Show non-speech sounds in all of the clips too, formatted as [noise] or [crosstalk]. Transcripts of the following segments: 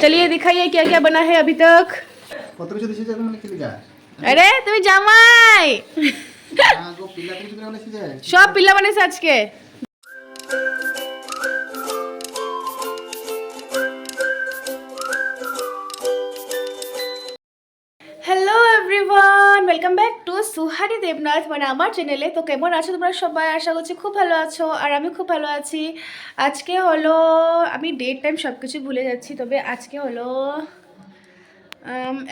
चलिए दिखाइए क्या क्या बना है अभी तक কত কিছু দিছে যাবে মানে কি যায় अरे তুমি জামাই গো পিলা কিছু মানে কি যায় সব পিলা বানিয়েছে আজকে সুহানি দেবনাথ মানে আমার চ্যানেলে তো কেমন আছো তোমরা সবাই? আশা করছি খুব ভালো আছো আর আমি খুব ভালো আছি। আজকে হলো, আমি ডেট টাইম সব কিছু ভুলে যাচ্ছি, তবে আজকে হলো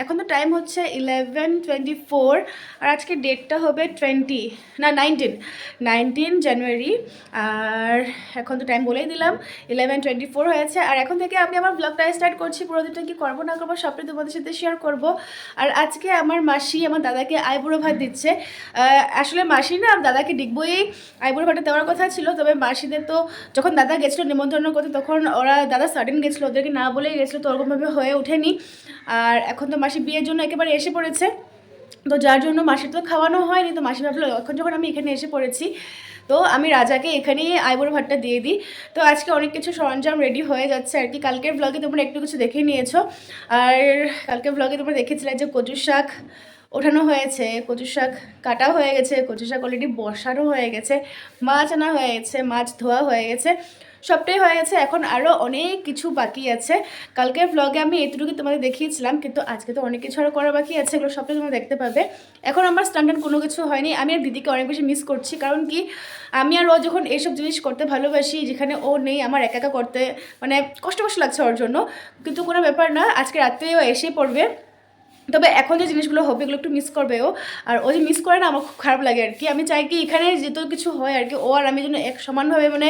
এখন তো টাইম হচ্ছে ইলেভেন টোয়েন্টি ফোর আর আজকে ডেটটা হবে টোয়েন্টি না নাইনটিন নাইনটিন জানুয়ারি আর এখন তো টাইম বলেই দিলাম ইলেভেন টোয়েন্টি ফোর হয়েছে। আর এখন থেকে আমি আমার ব্লগটা স্টার্ট করছি। পুরো দিনটা কি করব, না করব সবটাই তোমাদের সাথে শেয়ার করব। আর আজকে আমার মাসি আমার দাদাকে আইবুড়ো ভাত দিচ্ছে। আসলে মাসি না দাদাকে ডিগবই আইবুড়ো ভাতটা দেওয়ার কথা ছিল, তবে মাসিদের তো যখন দাদা গেছিল নিমন্ত্রণ করতে তখন ওরা দাদা সাডেন গেছিল, ওদেরকে না বলেই গেছিল, তো ওরকমভাবে হয়ে ওঠেনি। আর এখন তো মাসি বিয়ের জন্য একেবারে এসে পড়েছে। তো যার জন্য মাসির তো খাওয়ানো হয়নি, তো মাসি ভাবলো, এখন যখন আমি এখানে এসে পড়েছি, তো আমি রাজাকে এখানেই আইবুড়ো ভাতটা দিয়ে দিই। তো আজকে অনেক কিছু সরঞ্জাম রেডি হয়ে যাচ্ছে আর কি। কালকের ব্লগে তোমরা একটু কিছু দেখে নিয়েছো। আর কালকের ব্লগে তোমরা দেখেছিলে যে কচুর শাক ওঠানো হয়েছে কচু শাক কাটা হয়ে গেছে কচু শাক অলরেডি বসানো হয়ে গেছে, মাছ আনা হয়ে গেছে, মাছ ধোয়া হয়ে গেছে। সবটাই হয়ে গেছে। এখন আরও অনেক কিছু বাকি আছে। কালকের ব্লগে আমি এতটুকু তোমাদের দেখিয়েছিলাম, কিন্তু আজকে তো অনেক কিছু আরও করা বাকি আছে, এগুলো সবটাই তোমরা দেখতে পাবে। এখন আমার স্ট্যান্ডার্ড কোনো কিছু হয়নি। আমি আর দিদিকে অনেক বেশি মিস করছি, কারণ কি আমি আর ও যখন এইসব জিনিস করতে ভালোবাসি, যেখানে ও নেই, আমার একা একা করতে মানে কষ্ট কষ্ট লাগছে ওর জন্য। কিন্তু কোনো ব্যাপার না, আজকে রাত্রে ও এসেই পড়বে। তবে এখন যে জিনিসগুলো হবে, এগুলো একটু মিস করবে ও। আর ও যে মিস করে না, আমার খুব খারাপ লাগে আর কি। আমি চাই কি এখানে যেত কিছু হয় আর কি, ও আর আমি যেন এক সমানভাবে মানে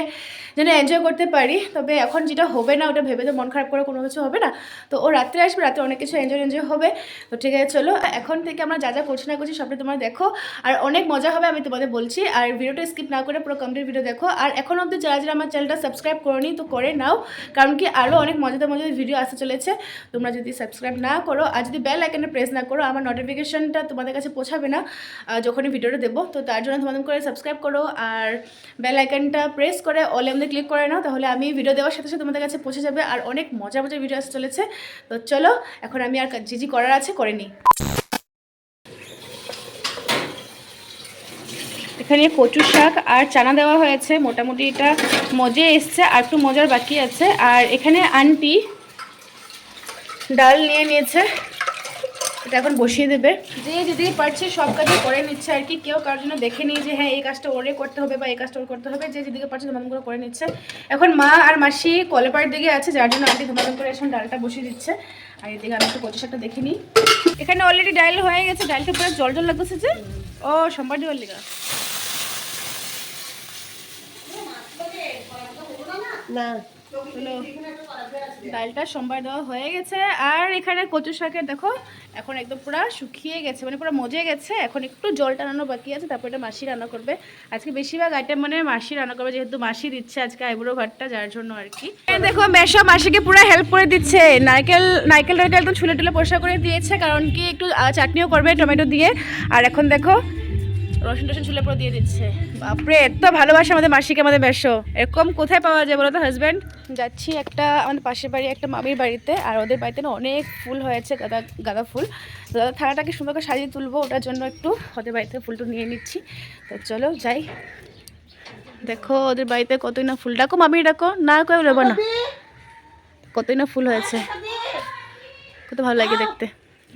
যেন এনজয় করতে পারি। তবে এখন যেটা হবে না, ওটা ভেবে তো মন খারাপ করে কোনো কিছু হবে না। তো ও রাত্রে আসবে, রাতে অনেক কিছু এনজয় এনজয় হবে। তো ঠিক আছে, চলো, এখন থেকে আমরা যা যা করছি না করছি সবটা তোমরা দেখো। আর অনেক মজা হবে আমি তোমাদের বলছি। আর ভিডিওটা স্কিপ না করে পুরো কমপ্লিট ভিডিও দেখো। আর এখন অবধি যারা যারা আমার চ্যানেলটা সাবস্ক্রাইব করনি, তো করে নাও। কারণ কি আরও অনেক মজাদার মজাদার ভিডিও আসতে চলেছে। তোমরা যদি সাবস্ক্রাইব না করো, আর যদি বেল আইকনে প্রেস না করো, আমার নোটিফিকেশনটা তোমাদের কাছে পৌঁছাবে না যখনই ভিডিওটা দেবো। তো তার জন্য তোমাদের করে সাবস্ক্রাইব করো। আর বেল আইকনটা প্রেস করে অলে আমাদের ক্লিক করে নাও, তাহলে আমি ভিডিও দেওয়ার সাথে সাথে তোমাদের কাছে পৌঁছে যাবে আর অনেক মজা মজার ভিডিও আসতে চলেছে। তো চলো, এখন আমি আর যে যে করার আছে করে নিই। এখানে কচু শাক আর চানা দেওয়া হয়েছে, মোটামুটি এটা মজে এসছে, আর একটু মজার বাকি আছে। আর এখানে আন্টি ডাল নিয়ে নিয়েছে। এটা এখন বসিয়ে দেবে। যে যদি পারছে সব কাজই করে নিচ্ছে আর কি কেউ কারোর জন্য দেখে নিই যে হ্যাঁ এই কাজটা ওরে করতে হবে বা এই কাজটা ওর করতে হবে। যে যেদিকে পারছে ধমাধম করে করে নিচ্ছে। এখন মা আর মাসি কলেপাড়ের দিকে আছে যার জন্য আন্টি ধমাধম করে এখন ডালটা বসিয়ে দিচ্ছে। আর এদিকে আমি একটু কচু শাকটা দেখে নিই। এখানে অলরেডি ডাল হয়ে গেছে ডালটা পুরো জল জল লাগতেছে যে। ও সোমবার দেওয়ার লিগা না। ডালটা সোমবার দেওয়া হয়ে গেছে। আর এখানে কচু শাকের দেখো এখন একদম পুরো শুকিয়ে গেছে মানে পুরো মজে গেছে। এখন একটু জল টানানো বাকি আছে তারপর এটা মাসি রান্না করবে। আজকে বেশিরভাগ আইটেম মানে মাসি রান্না করবে যেহেতু মাসি দিচ্ছে আজকে আইবুড়ো ভাতটা যার জন্য আর কি। দেখো মেশো মাসিকে পুরো হেল্প করে দিচ্ছে। নারকেল নারকেল টারকেল একদম ছুলে টুলে পরিষ্কার করে দিয়েছে কারণ কি একটু চাটনিও করবে টমেটো দিয়ে। আর এখন দেখো রসুন টসুন ছুলে পুরো দিয়ে দিচ্ছে। বাপরে এত ভালোবাসে আমাদের মাসিকে আমাদের বেশো এরকম কোথায় পাওয়া যায় বলো তো হাজব্যান্ড যাচ্ছি একটা আমাদের পাশের বাড়ি একটা মামির বাড়িতে আর ওদের বাড়িতে না অনেক ফুল হয়েছে গাঁদা গাঁদা ফুল। তো দাদা থানাটাকে সুন্দর করে সাজিয়ে তুলবো ওটার জন্য একটু ওদের বাড়িতে ফুলটা নিয়ে নিচ্ছি। তো চলো যাই। দেখো ওদের বাড়িতে কতই না ফুল। ডাকো মামি ডাকো। না কেউ নেব না। কতই না ফুল হয়েছে। কত ভালো লাগে দেখতে।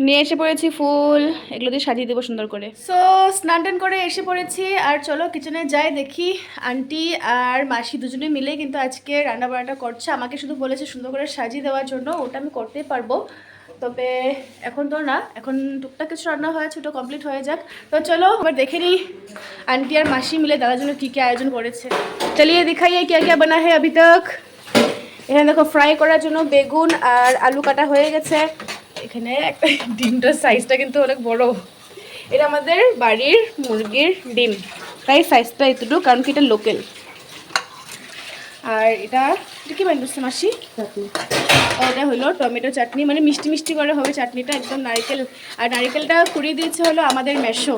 নিয়ে এসে পড়েছি ফুল, এগুলো দিয়ে সাজিয়ে দেবো সুন্দর করে। সো স্নান টান করে এসে পড়েছি, আর চলো কিচেনে যাই, দেখি আন্টি আর মাসি দুজনে মিলে কিন্তু আজকে রান্না বান্নাটা করছে। আমাকে শুধু বলেছে সুন্দর করে সাজিয়ে দেওয়ার জন্য, ওটা আমি করতেই পারব। তবে এখন তো না, এখন টুকটাক কিছু রান্না হয় ছোটো কমপ্লিট হয়ে যাক। তো চলো, এবার দেখে নিই আন্টি আর মাসি মিলে দাদার জন্য কী কী আয়োজন করেছে। চলিয়ে দেখাইয়ে কে কে বানা হয় অভি তক। এখানে দেখো ফ্রাই করার জন্য বেগুন আর আলু কাটা হয়ে গেছে। এখানে একটা ডিমটার সাইজটা কিন্তু অনেক বড়। এটা আমাদের বাড়ির মুরগির ডিম। তাই সাইজটা এতটুকু কারণ কি এটা লোকেল আর এটা এটা কি বানিয়েছে মাসি? চাটনি। এটা হলো টমেটো চাটনি মানে মিষ্টি মিষ্টি করে হবে চাটনিটা একদম নারকেল। আর নারকেলটা কুড়িয়ে দিয়েছে হলো আমাদের মেশো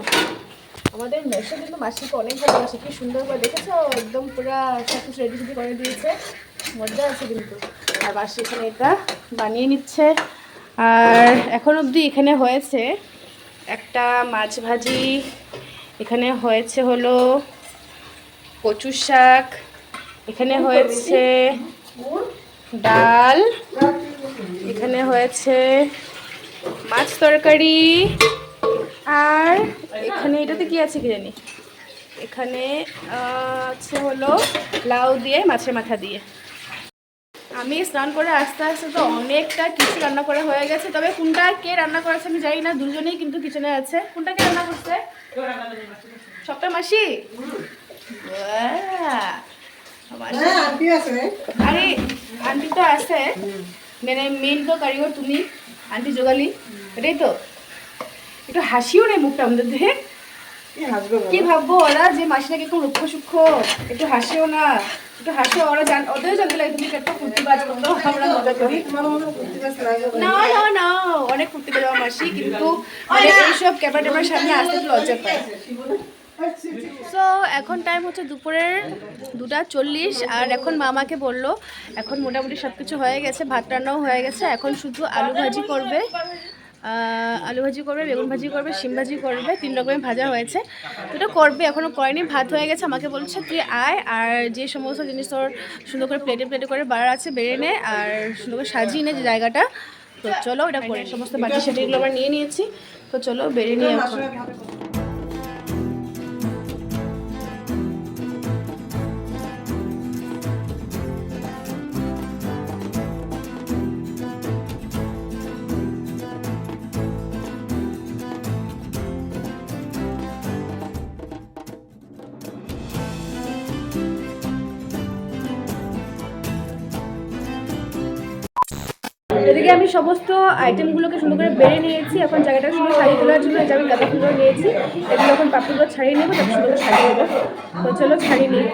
আমাদের মেশো কিন্তু মাসিকে অনেক ভালোবাসে কি সুন্দর করে দেখেছ? একদম পুরো সব কিছু রেডি করে দিয়েছে। মজা আছে কিন্তু। আর বাসি এখানে এটা বানিয়ে নিচ্ছে। আর এখন অবধি এখানে হয়েছে একটা মাছ ভাজি। এখানে হয়েছে হলো কচু শাক। এখানে হয়েছে ডাল। এখানে হয়েছে মাছ তরকারি। আর এখানে এটাতে কি আছে কি জানি? এখানে আছে হলো লাউ দিয়ে, মাছের মাথা দিয়ে। আমি স্নান করে আস্তে আস্তে তো অনেকটা কিছু রান্না করা হয়ে গেছে। তবে কোনটা কে রান্না করেছে আমি জানি না দুজনেই কিন্তু কিচেনে আছে। কোনটা কে রান্না করছে? সবটা মাসি! মাসি। আরে আন্টি তো আছে। মানে মেন তো কারিগর তুমি আন্টি জোগালি এটাই তো। একটু হাসিও নেই মুখটা আমাদের দেখ কি ভাববো ওরা যে মাসিটা কীরকম রুক্ষ সূক্ষ্ম একটু হাসিও না একটু হাসো ওরা জান ওদেরও জানতে লাগে তুমি বাজ করতো আমরা মজা করি। না। না না অনেক ফুর্তি বাজ মাসি কিন্তু মানে এইসব ক্যামেরা ট্যামেরার সামনে আসতে একটু লজ্জা পায়। সো এখন টাইম হচ্ছে দুপুরের দুটা চল্লিশ আর এখন মামাকে বলল এখন মোটামুটি সব কিছু হয়ে গেছে ভাত রান্নাও হয়ে গেছে এখন শুধু আলু ভাজি করবে। আলু ভাজি করবে, বেগুন ভাজি করবে, শিম ভাজি করবে, তিন রকমের ভাজা হয়েছে। তো করবে এখনও করেনি, ভাত হয়ে গেছে, আমাকে বলছে, তুই আয়, আর যে সমস্ত জিনিস তোর সুন্দর করে প্লেটে প্লেটে করে বাড়ার আছে, বেড়ে নে, আর সুন্দর করে সাজিয়ে নে যে জায়গাটা। তো চলো ওটা করে সমস্ত বাটি সেটিগুলো আবার নিয়ে নিয়েছি। তো চলো, বেড়ে নিয়ে এদিকে আমি সমস্ত আইটেমগুলোকে সুন্দর করে বেড়ে নিয়েছি। এখন জায়গাটা সুন্দর সাজিয়ে তোলার জন্য যে আমি গাঁদা ফুলগুলো নিয়েছি এগুলো এখন পাপড়িগুলো ছাড়িয়ে নেব তারপর সুন্দর করে সাজিয়ে নেব। তো চলো ছাড়িয়ে নিই।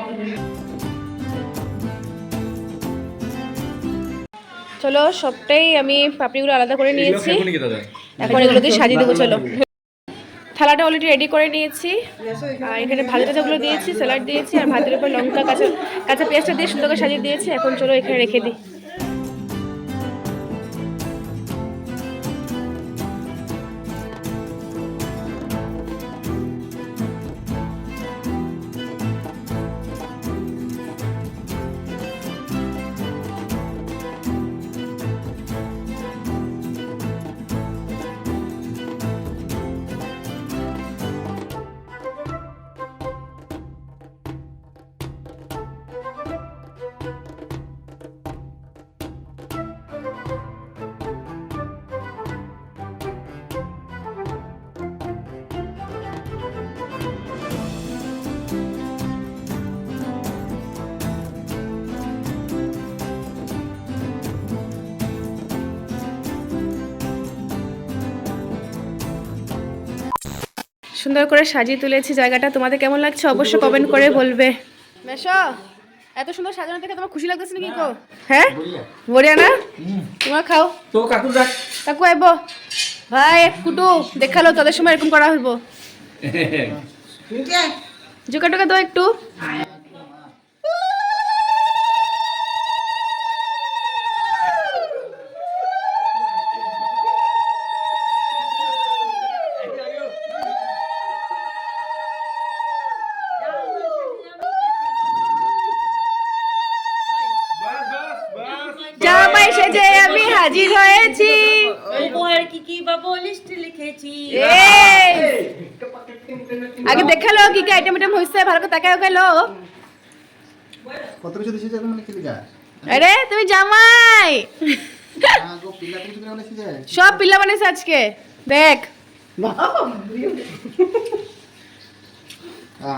চলো সবটাই আমি পাপড়িগুলো আলাদা করে নিয়েছি। এখন এগুলো দিয়ে। সাজিয়ে দেবো চলো। [laughs] থালাটা অলরেডি রেডি করে নিয়েছি। আর এখানে ভাজা টাজাগুলো দিয়েছি স্যালাড দিয়েছি আর ভাতের উপর লঙ্কা কাঁচা কাঁচা পেঁয়াজটা দিয়ে সুন্দর করে সাজিয়ে দিয়েছি। এখন চলো এখানে রেখে দিই। সুন্দর করে সাজিয়ে তুলেছি জায়গাটা। তোমাদের কেমন লাগছে অবশ্যই কমেন্ট করে বলবে। মেশো এত সুন্দর সাজানো দেখে তোমার খুশি লাগতেছে নাকি কো? হ্যাঁ? বড়িয়া না তোমার খাও। তো কাকু রাখ কাকু আইব। ভাই কুটু দেখাল তাদের সময় এরকম করা হইব। [laughs] জোকা টোকা দাও একটু। আগে দেখাল কি কি আইটেম আইটেম হইছে ভালো করে তাকায় গেল। কত কিছু দিছে মানে কি লিখা আরে তুমি জামাই। পিলা সব পিল্লা বানাইছে আজকে। দেখ।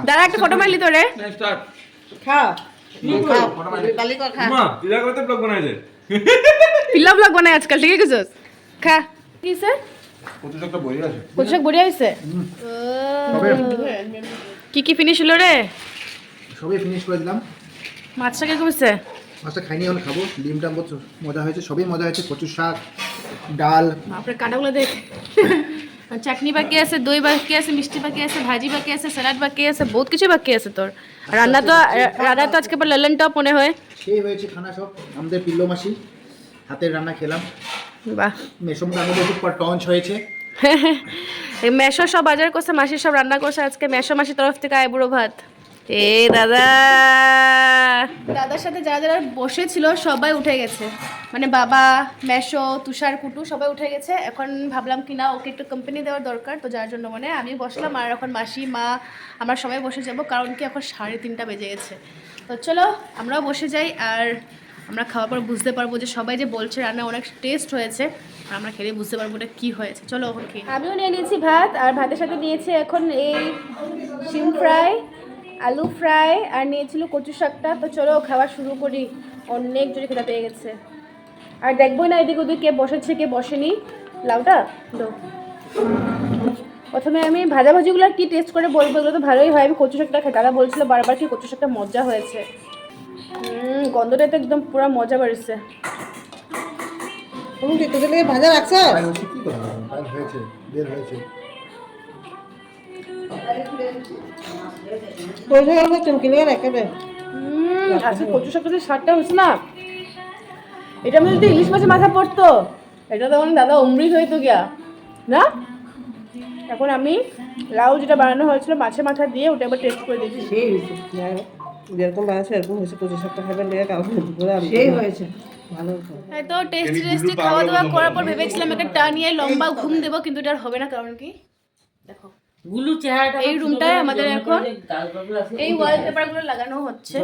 দাঁড়া একটা ফটো মারলি তোরে। স্টার্ট খা। করতে ব্লগ বানাইছে পিল্লা ব্লগ বানাই আজকাল ঠিক আছে খা। কি স্যার কত একটা বই আছে। পোশাক বড়িয়া হয়েছে কি কি ফিনিশ হলো রে? সবই ফিনিশ করে দিলাম। মাছটা কীরকম হয়েছে মাছটা খাইনি এখন খাব। ডিমটা বহুত মজা হয়েছে সবই মজা হয়েছে। কচু শাক ডাল। বাপরে কাটাগুলো দেখ। চাটনি বাকি আছে দই বাকি আছে মিষ্টি বাকি আছে ভাজি বাকি আছে স্যালাড বাকি আছে বহুত কিছু বাকি আছে তোর। রান্না তো রান্না তো আজকে পর ললন টপ মনে হয়। সেই হয়েছে খানা সব। আমাদের পিল্লো মাসি হাতের রান্না খেলাম। বাহ। মেসম রান্না খুব টঞ্চ হয়েছে। [laughs] এই মেশো সব বাজার করছে মাসি সব রান্না করছে আজকে মেশো মাসির তরফ থেকে আইবুড়ো ভাত। এ দাদা। দাদার সাথে যারা যারা বসেছিল সবাই উঠে গেছে। মানে বাবা মেশো তুষার কুটু সবাই উঠে গেছে। এখন ভাবলাম কি না ওকে একটু কোম্পানি দেওয়ার দরকার তো যার জন্য মানে আমি বসলাম আর এখন মাসি মা আমরা সবাই বসে যাব কারণ কি এখন সাড়ে তিনটা বেজে গেছে। তো চলো আমরাও বসে যাই আর আমরা খাওয়ার পর বুঝতে পারব যে সবাই যে বলছে রান্না অনেক টেস্ট হয়েছে, আর আমরা খেলে বুঝতে পারব এটা কী হয়েছে। চলো এখন খেয়ে আমিও নিয়ে নিয়েছি ভাত, আর ভাতের সাথে নিয়েছি এখন এই শিম ফ্রাই, আলু ফ্রাই, আর নিয়েছিল কচু শাকটা। তো চলো, খাওয়া শুরু করি। অনেক জোরে খেতে পেয়ে গেছে। আর দেখব না এদিক ওদিক কে বসেছে, কে বসেনি। লাউটা? দো। প্রথমে আমি ভাজাভাজিগুলো কি টেস্ট করে বলব, এগুলো তো ভালোই হয়। আমি কচু শাকটা খাই। দাদা বলছিল বারবার কি কচু শাকটা মজা হয়েছে। গন্ধটা তো একদম পুরো মজা বেরোচ্ছে। তুমি কি তোদের লেগে ভাজা রাখছ? হয়েছে বের হয়েছে। পয়সা গেলে চমকি নিয়ে রেখে দে হুম আজকে কচু শাকের যে স্বাদটা হচ্ছে না। এটা আমি যদি ইলিশ মাছের মাথা পড়তো এটা তো মানে দাদা অমৃত হইতো গিয়া। না? এখন আমি লাউ যেটা বানানো হয়েছিল মাছের মাথা দিয়ে ওটা এবার টেস্ট করে দেখি। যেরকম বানাচ্ছে এরকম হয়েছে পঁচিশ কালকে দুপুরে সেই হয়েছে। ভালো হ্যাঁ তো টেস্টি টেস্টি খাওয়া দাওয়া করার পর ভেবেছিলাম একটা টানিয়ে লম্বা ঘুম দেবো কিন্তু এটা আর হবে না কারণ কি? দেখো। গুলু চেহারাটা এই রুমটায় আমাদের এখন এই লাগানো হচ্ছে।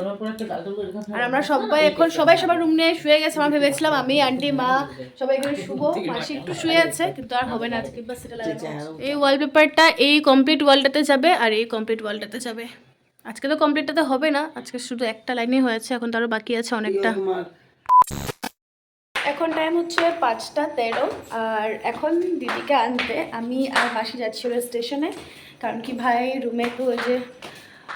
আর আমরা সবাই এখন সবাই সবার রুম নিয়ে শুয়ে গেছে আমরা ভেবেছিলাম আমি আন্টি মা সবাই এখানে শুবো। মাসি একটু শুয়ে আছে কিন্তু আর হবে না আজকে বাস এটা লাগানো। এই ওয়ালপেপারটা এই কমপ্লিট ওয়ালটাতে যাবে আর এই কমপ্লিট ওয়ালটাতে যাবে। আজকে তো কমপ্লিটটা তো হবে না। আজকে শুধু একটা লাইনই হয়েছে, এখন তো আরও বাকি আছে অনেকটা। এখন টাইম হচ্ছে পাঁচটা তেরো, আর এখন দিদিকে আনতে। আমি আর মাসি যাচ্ছিল স্টেশনে কারণ কি ভাই রুমে তো ওই যে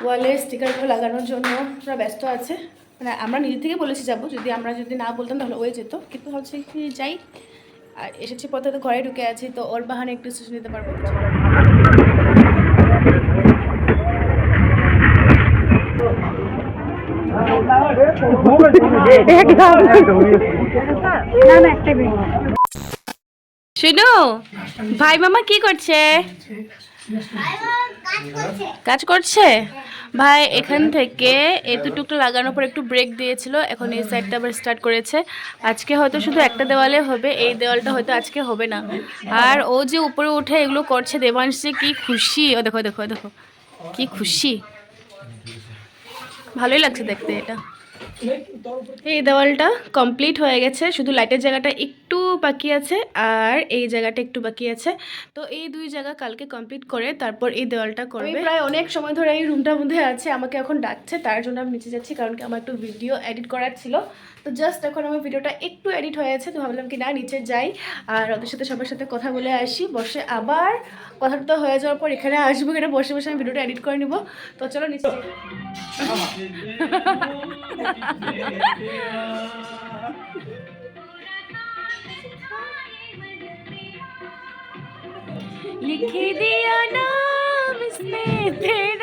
ওয়ালের স্টিকারগুলো লাগানোর জন্য পুরো ব্যস্ত আছে। মানে আমরা নিজে থেকে বলেছি যাব, যদি আমরা যদি না বলতাম তাহলে ওই যেত। কিন্তু হচ্ছে কি যাই। আর এসেছি পথে তো ঘরে ঢুকে আছি, তো ওর বাহানে একটু স্টেশন দিতে পারব। শুনো, ভাই মামা কি করছে? কাজ করছে? ভাই, এখান থেকে এতটুকু লাগানোর পর একটু ব্রেক দিয়েছিল, এখন এই সাইডটা আবার স্টার্ট করেছে। আজকে হয়তো শুধু একটা দেওয়ালে হবে, এই দেওয়ালটা হয়তো আজকে হবে না। আর ও যে উপরে উঠে এগুলো করছে, দেবাংশ যে কি খুশি। ও দেখো দেখো দেখো, কি খুশি। ভালোই লাগছে দেখতে এটা। এই দেওয়ালটা কমপ্লিট হয়ে গেছে। শুধু লাইটের জায়গাটা একটু বাকি আছে আর এই জায়গাটা একটু বাকি আছে। তো এই দুই জায়গা কালকে কমপ্লিট করে তারপর এই দেওয়ালটা করবে। প্রায় অনেক সময় ধরে এই রুমটার মধ্যে আছে আমাকে এখন ডাকছে তার জন্য আমি নিচে যাচ্ছি কারণ কি আমার একটু ভিডিও এডিট করার ছিল। তো জাস্ট এখন আমার ভিডিওটা একটু এডিট হয়ে আছে তো ভাবলাম কি না নিচে যাই আর ওদের সাথে সবার সাথে কথা বলে আসি বসে আবার কথাটা হয়ে যাওয়ার পর এখানে আসব এখানে বসে বসে আমি ভিডিওটা এডিট করে নিব। তো চলো নিচে যাই। [laughs] लिख दिया नाम इसमें तेरा